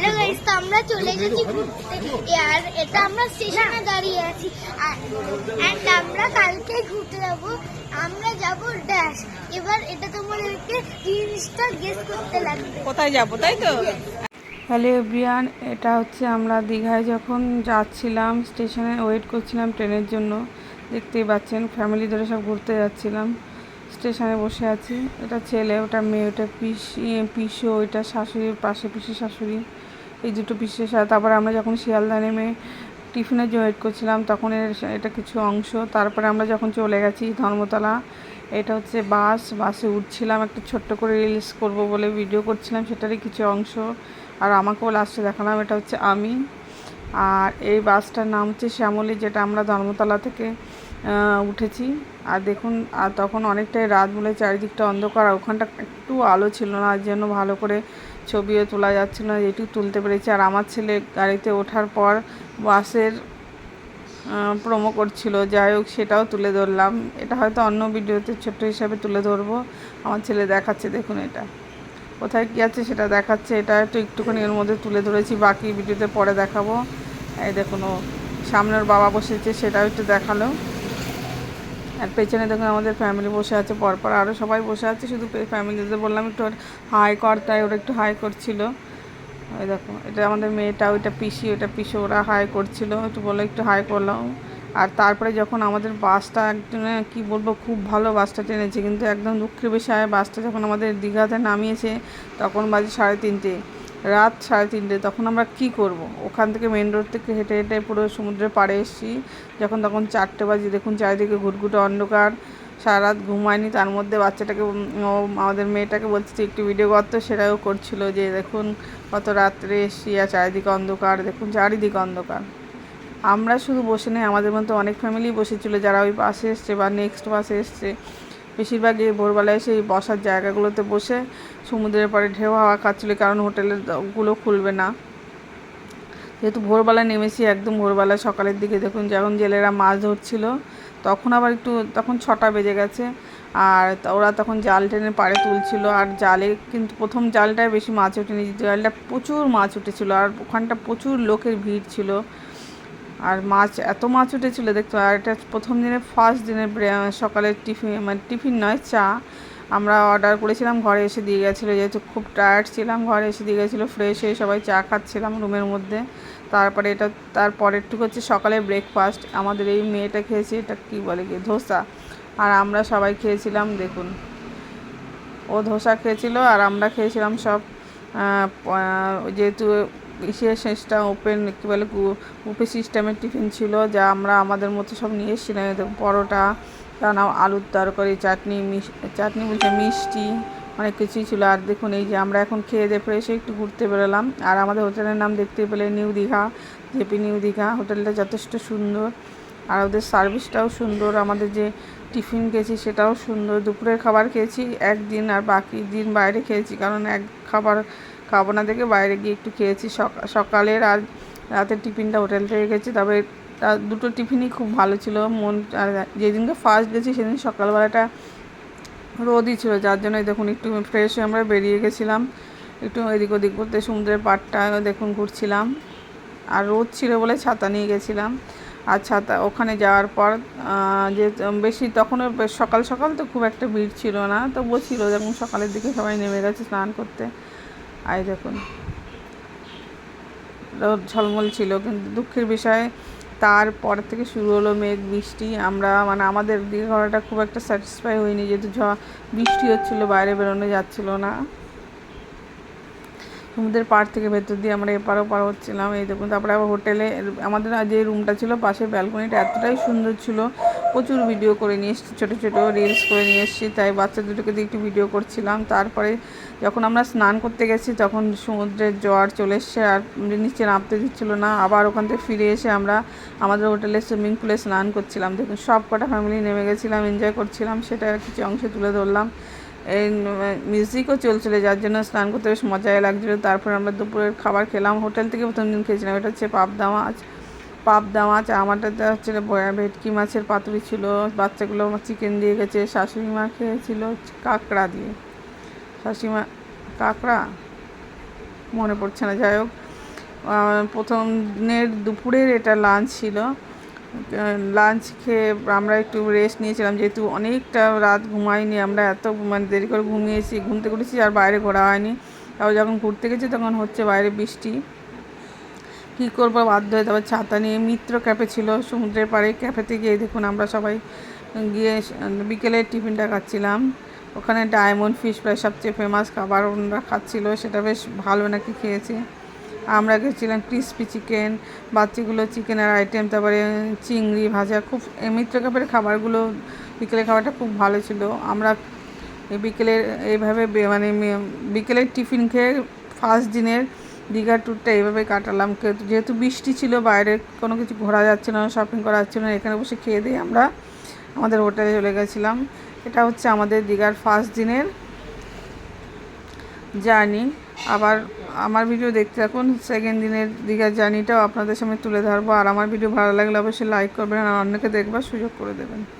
Hello guys তো আমরা চলে গেছি ঘুরতে আর এটা আমরা স্টেশনে দাঁড়িয়ে আছি। অ্যান্ড আমরা কালকে ঘুরতে যাব। আমরা যাব ড্যাশ এবার এটা তোমাদেরকে জিনিসটা গেস করতে লাগবে। কোথায় যাব তাই তো? হ্যালো এভরিয়ান এটা হচ্ছে আমরা দীঘায় যখন যাচ্ছিলাম স্টেশনে ওয়েট করছিলাম ট্রেনের জন্য। দেখতেই পাচ্ছেন ফ্যামিলি ধরে সব ঘুরতে যাচ্ছিলাম। স্টেশনে বসে আছি। এটা ছেলে ওটা মেয়ে ওটা পিসি পিসো ওইটা শাশুড়ির পাশে পিসি শাশুড়ি। এই দুটো পিসের সাথে। তারপরে আমরা যখন শিয়ালদা নেমে টিফিনের জন্য করছিলাম, তখন এর এটা কিছু অংশ। তারপরে আমরা যখন চলে গেছি ধর্মতলা, এটা হচ্ছে বাস। বাসে উঠছিলাম, একটা ছোট্ট করে রিলস করব বলে ভিডিও করছিলাম, সেটারই কিছু অংশ। আর আমাকেও লাস্টে দেখালাম, এটা হচ্ছে আমি। আর এই বাসটার নাম হচ্ছে শ্যামলী, যেটা আমরা ধর্মতলা থেকে উঠেছি। আর দেখুন, আর তখন অনেকটাই রাত বলে চারিদিকটা অন্ধকার, আর ওখানটা একটু আলো ছিল না, আর জন্য ভালো করে ছবিও তোলা যাচ্ছিল না যেটুকু তুলতে পেরেছি। আর আমার ছেলে গাড়িতে ওঠার পর বাসের প্রোমো করছিল, যাই হোক, সেটাও তুলে ধরলাম। এটা হয়তো অন্য ভিডিওতে ছোট্ট হিসাবে তুলে ধরবো। আমার ছেলে দেখাচ্ছে, দেখুন এটা। কোথায় কী আছে সেটা দেখাচ্ছে, এটা একটু একটুখানি এর মধ্যে তুলে ধরেছি, বাকি ভিডিওতে পরে দেখাবো। এই দেখুন ও সামনে বাবা বসেছে, সেটাও একটু দেখাল। আর পেছনে দেখুন আমাদের ফ্যামিলি বসে আছে, পরপর আরও সবাই বসে আছে, শুধু ফ্যামিলিতে বললাম একটু হাই কর, তাই ওরা একটু হাই করছিল। ওই দেখো, এটা আমাদের মেয়েটা, ওইটা পিসি ওইটা পিসি, ওরা হাই করছিল, একটু বলে একটু হাই করলাম। আর তারপরে যখন আমাদের বাসটা একদম কি বলব, খুব ভালো বাসটা টেনেছে, কিন্তু একদম দুঃখের বিষয়ে বাসটা যখন আমাদের দীঘাতে নামিয়েছে, তখন বাজে সাড়ে তিনটে। রাত সাড়ে তিনটে, তখন আমরা কি করব? ওখান থেকে মেন রোড থেকে হেঁটে হেঁটে পুরো সমুদ্রের পাড়ে এসেছি। যখন তখন চারটে বাজে, দেখুন চারিদিকে ঘুটঘুটে অন্ধকার সারা রাত ঘুমায়নি। তার মধ্যে বাচ্চাটাকে আমাদের মেয়েটাকে বলছে, তুই একটু ভিডিও করতো সেটাও করছিল যে, দেখুন কত রাত্রে এসছি আর চারিদিকে অন্ধকার, দেখুন চারিদিকে অন্ধকার। আমরা শুধু বসে নেই, আমাদের মতো অনেক ফ্যামিলি বসেছিল যারা ওই পাশে এসছে বা নেক্সট বাসে এসছে। বেশিরভাগই ভোরবেলায় সেই বসার জায়গাগুলোতে বসে সমুদ্রের পাড়ে ঢেউ হাওয়া খাচ্ছিল, কারণ হোটেলেরগুলো খুলবে না। যেহেতু ভোরবেলা নেমেছি, একদম ভোরবেলা সকালের দিকে দেখুন যখন জেলেরা মাছ ধরছিল, তখন আবার একটু, তখন ছটা বেজে গেছে। আর ওরা তখন জাল টেনে পাড়ে তুলছিল, আর জালে কিন্তু প্রথম জালটায় বেশি মাছ ওঠেনি, জালটা প্রচুর মাছ উঠেছিল, আর ওখানটা প্রচুর লোকের ভিড় ছিল। আর মাছ, এত মাছ উঠেছিল, দেখতো আর এটা প্রথম দিনে ফার্স্ট দিনে সকালের টিফিন মানে টিফিন নয়, চা। আমরা অর্ডার করেছিলাম, ঘরে এসে দিয়ে গেছিল, যেহেতু খুব টায়ার্ড ছিলাম, ঘরে এসে দিয়ে গেছিল ফ্রেশ হয়ে সবাই চা খাচ্ছিলাম রুমের মধ্যে। তারপরে এটা তার পরেরটুকু হচ্ছে সকালে ব্রেকফাস্ট আমাদের এই মেয়েটা খেয়েছে, এটা কী বলে কি ধোসা। আর আমরা সবাই খেয়েছিলাম, দেখুন। ও ধোসা খেয়েছিল, আর আমরা খেয়েছিলাম সব যেহেতু ইসে শেষটা ওপেন কী বলে বুফে সিস্টেমের টিফিন ছিল, যা আমরা আমাদের মতো সব নিয়ে এসেছিলাম। পরোটা রান্না আলুর তরকারি, চাটনি চাটনি বলছে মিষ্টি, অনেক কিছুই ছিল। আর দেখুন, এই যে আমরা এখন খেয়ে দিয়ে ফ্রেশ একটু ঘুরতে বেরোলাম। আর আমাদের হোটেলের নাম দেখতে পেলে new Digha, JP new Digha. হোটেলটা যথেষ্ট সুন্দর। আর ওদের সার্ভিসটাও সুন্দর। আমাদের যে টিফিন খেয়েছি সেটাও সুন্দর। দুপুরের খাবার খেয়েছি, একদিন আর বাকি দিন বাইরে খেয়েছি। কারণ এক খাবার খাব না, দেখে বাইরে গিয়ে একটু খেয়েছি। সকা- সকালের আর রাতের টিফিনটা হোটেল থেকে গেছি তবে দুটো টিফিনই খুব ভালো ছিল। মন, আর যেদিনকে ফার্স্ট গেছি, সেদিন সকালবেলাটা রোদই ছিল। যার জন্য দেখুন একটু ফ্রেশ হয়ে আমরা বেরিয়ে গেছিলাম। একটু এদিক ওদিক করতে সমুদ্রের পাড়টা দেখুন ঘুরছিলাম। আর রোদ ছিল বলে ছাতা নিয়ে গেছিলাম। আর ছাতা, ওখানে যাওয়ার পর যে বেশি তখনও সকাল সকাল তো খুব একটা ভিড় ছিল না। তবুও ছিল, যেমন সকালের দিকে সবাই নেমে গেছে স্নান করতে। আই দেখুন। রোদ ঝলমল ছিল, কিন্তু দুঃখের বিষয়, তারপর থেকে শুরু হলো মেঘ, বৃষ্টি। আমরা মানে আমাদের দীঘাটা খুব একটা স্যাটিসফাই হয়নি, যেহেতু ঝ বৃষ্টি হচ্ছিল, বাইরে বেরোনো যাচ্ছিল না। সমুদ্রের পাড় থেকে ভেতর দিয়ে আমরা এপার ওপার হচ্ছিলাম। এই দেখুন, তারপরে আবার হোটেলে আমাদের যে রুমটা ছিল, পাশে ব্যালকনিটা এতটাই সুন্দর ছিল প্রচুর ভিডিও করে নিয়ে এসেছি, ছোটো ছোটো রিলস করে নিয়ে এসেছি। তাই বাচ্চা দুটোকে দিয়ে একটু ভিডিও করছিলাম। তারপরে যখন আমরা স্নান করতে গেছি, তখন সমুদ্রের জোয়ার চলে এসছে আর নিচে নামতে দিচ্ছিল না। আবার ওখান থেকে ফিরে এসে আমরা আমাদের হোটেলে সুইমিং পুলে স্নান করছিলাম। দেখুন সব কটা ফ্যামিলি নেমে গেছিলাম এনজয় করছিলাম। সেটা কিছু অংশ তুলে ধরলাম। এই মিউজিকও চলছিল, যার জন্য স্নান করতে বেশ মজাই লাগছিল। তারপর আমরা দুপুরের খাবার খেলাম। হোটেল থেকে প্রথম দিন খেয়েছিলাম। এটা হচ্ছে পাবদা মাছ। পাবদা মাছ আমারটাতে হচ্ছে ভেটকি মাছের পাতুরি ছিল। বাচ্চাগুলো চিকেন দিয়ে গেছে শাশুড়ি মা খেয়েছিল কাঁকড়া দিয়ে। শাশুড়ি মা কাঁকড়া? মনে পড়ছে না, যাই হোক। প্রথম দিনের দুপুরের এটা লাঞ্চ ছিল। লাঞ্চ খেয়ে আমরা একটু রেস্ট নিয়েছিলাম, যেহেতু অনেকটা রাত ঘুমাইনি আমরা এত মানে দেরি করে ঘুমিয়েছি, ঘুমতে করেছি আর বাইরে ঘোরা হয়নি। তাও যখন ঘুরতে গেছি তখন হচ্ছে বাইরে বৃষ্টি। কী করব? বাধ্য হয়ে তারপর ছাতা নিয়ে মিত্র ক্যাফে ছিল, সমুদ্রের পাড়ে ক্যাফেতে গিয়ে দেখুন আমরা সবাই গিয়ে বিকেলের টিফিনটা খাচ্ছিলাম। ওখানে ডায়মন্ড ফিশ ফ্রাই সবচেয়ে ফেমাস খাবার ওনারা খাচ্ছিল, সেটা বেশ ভালো নাকি খেয়েছি। আমরা গেছিলাম ক্রিসপি চিকেন বাচ্চাগুলো চিকেনের আইটেম তারপরে চিংড়ি ভাজা, খুব মিত্র ক্যাফের খাবারগুলো বিকেলের খাবারটা খুব ভালো ছিল। আমরা বিকেলের, এইভাবে মানে বিকেলের টিফিন খেয়ে ফার্স্ট দিনের দীঘা ট্যুরটা এইভাবে কাটালাম। কে- যেহেতু বৃষ্টি ছিল, বাইরে কোনো কিছু ঘোরা যাচ্ছে না শপিং করা যাচ্ছে না, এখানে বসে খেয়ে দিয়ে আমরা আমাদের হোটেলে চলে গেছিলাম। এটা হচ্ছে আমাদের দীঘার ফার্স্ট দিনের জার্নি আবার আমার ভিডিও দেখতে থাকুন সেকেন্ড দিনের দীঘার জার্নিটাও আপনাদের সামনে তুলে ধরবো। আর আমার ভিডিও ভালো লাগলে অবশ্যই লাইক করবেন আর অন্যকে দেখবার সুযোগ করে দেবেন।